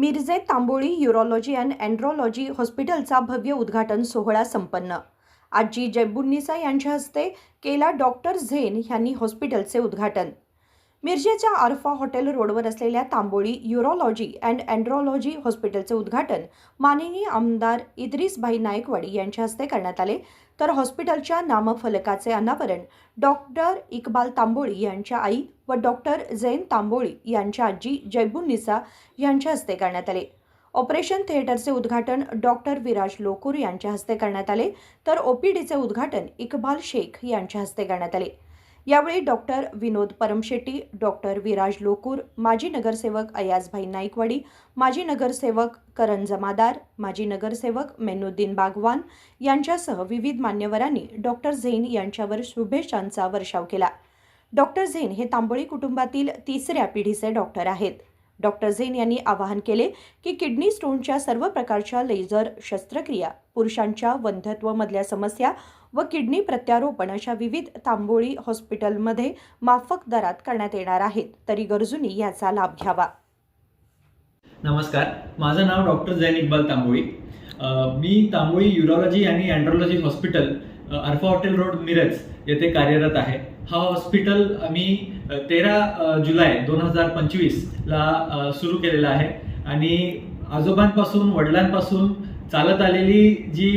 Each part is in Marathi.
Mirje Tamboli urology and andrology हॉस्पिटलचा भव्य उद्घाटन सोहळा संपन्न. आजी जयबुन्निसा यांच्या हस्ते केला डॉक्टर झेन यांनी हॉस्पिटलचे उद्घाटन. मिरजेच्या आरफा हॉटेल रोडवर असलेल्या तांबोळी युरोलॉजी अँड अँड्रॉलॉजी हॉस्पिटलचे उद्घाटन माननीय आमदार इद्रिसभाई नायकवाडी यांच्या हस्ते करण्यात आले. तर हॉस्पिटलच्या नामफलकाचे अनावरण डॉक्टर इकबाल तांबोळी यांच्या आई व डॉक्टर जैन तांबोळी यांच्या आजी जयबुन्निसा यांच्या हस्ते करण्यात आले. ऑपरेशन थिएटरचे उद्घाटन डॉक्टर विराज लोकूर यांच्या हस्ते करण्यात आले. तर ओपीडीचे उद्घाटन इकबाल शेख यांच्या हस्ते करण्यात आले. यावेळी डॉक्टर विनोद परमशेट्टी डॉक्टर विराज लोकूर माजी नगरसेवक अयाजभाई नाईकवाडी माजी नगरसेवक करण जमादार माजी नगरसेवक मेनुद्दीन बागवान यांच्यासह विविध मान्यवरांनी डॉक्टर झेन यांच्यावर शुभेच्छांचा वर्षाव केला. डॉक्टर झेन हे तांबोळी कुटुंबातील तिसऱ्या पिढीचे डॉक्टर आहेत. डॉक्टर झेन यांनी आवाहन केले की किडनी स्टोनच्या सर्व प्रकारच्या लेझर शस्त्रक्रिया पुरुषांच्या वंधत्वमधल्या समस्या व किडनी प्रत्यारोपण अशा विविध तांबोळी हॉस्पिटलमध्ये माफक दरात करण्यात येणार आहेत. तरी गरजूंनी याचा लाभ घ्यावा. नमस्कार. माझं नाव डॉक्टर झैन इक्बाल तांबोळी. मी तांबोळी युरोलॉजी आणि अँड्रोलॉजी हॉस्पिटल अ, अर्फा हॉटेल रोड मिरज येथे कार्यरत आहे. हा हॉस्पिटल आम्ही तेरा जुलै दोन हजार पंचवीसला सुरू केलेला आहे. आणि आजोबांपासून वडिलांपासून चालत आलेली जी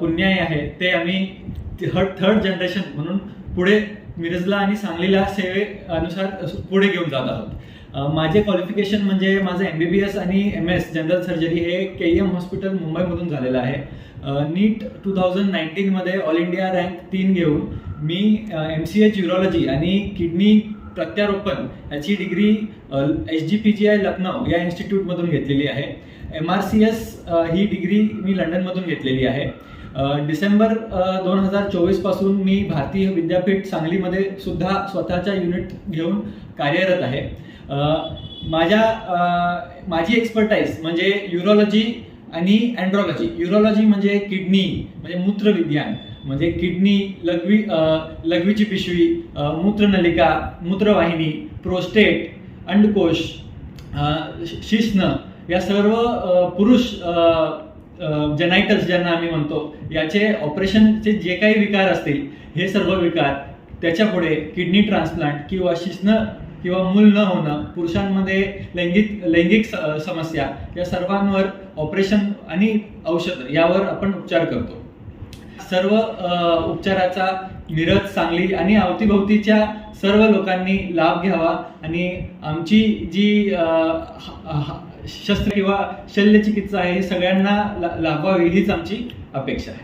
पुण्याई आहे ते आम्ही थर्ड थर्ड जनरेशन म्हणून पुढे मिरजला आणि सांगलीला सेवेनुसार पुढे घेऊन जात आहोत. माझे क्वालिफिकेशन म्हणजे माझं एम बी बी एस आणि एम एस जनरल सर्जरी हे के एम हॉस्पिटल मुंबईमधून झालेलं आहे. नीट टू थाउजंड नाईन्टीनमध्ये ऑल इंडिया रँक तीन घेऊन मी एम सी एच युरोलॉजी आणि किडनी प्रत्यारोपण याची degree H G P G I Lucknow या इन्स्टिट्यूटमधून घेतलेली आहे. एम आर सी एस ही डिग्री मी लंडनमधून घेतलेली आहे. डिसेंबर दोन हजार चोवीसपासून मी भारतीय विद्यापीठ सांगलीमध्ये सुद्धा स्वतःच्या युनिट घेऊन कार्यरत आहे. माझ्या माझी एक्सपर्टाईज म्हणजे युरोलॉजी आणि अँड्रॉलॉजी युरोलॉजी म्हणजे किडनी म्हणजे मूत्रविज्ञान. म्हणजे किडनी लघवी लघवीची पिशवी मूत्रनलिका मूत्रवाहिनी प्रोस्टेट अंडकोश श- शिश्न या सर्व पुरुष जेनायटल्स ज्यांना आम्ही म्हणतो याचे ऑपरेशनचे जे काही विकार असतील हे सर्व विकार त्याच्या पुढे किडनी ट्रान्सप्लांट किंवा शिश्न किंवा मूल न होणं पुरुषांमध्ये लैंगिक लैंगिक समस्या या सर्वांवर ऑपरेशन आणि औषध यावर आपण उपचार करतो. सर्व उपचाराचा मिरज सांगली आणि अवतीभोवतीच्या सर्व लोकांनी लाभ घ्यावा आणि आमची जी शस्त्र किंवा शल्यचिकित्सा आहे हे सगळ्यांना लाभावी हीच आमची अपेक्षा आहे.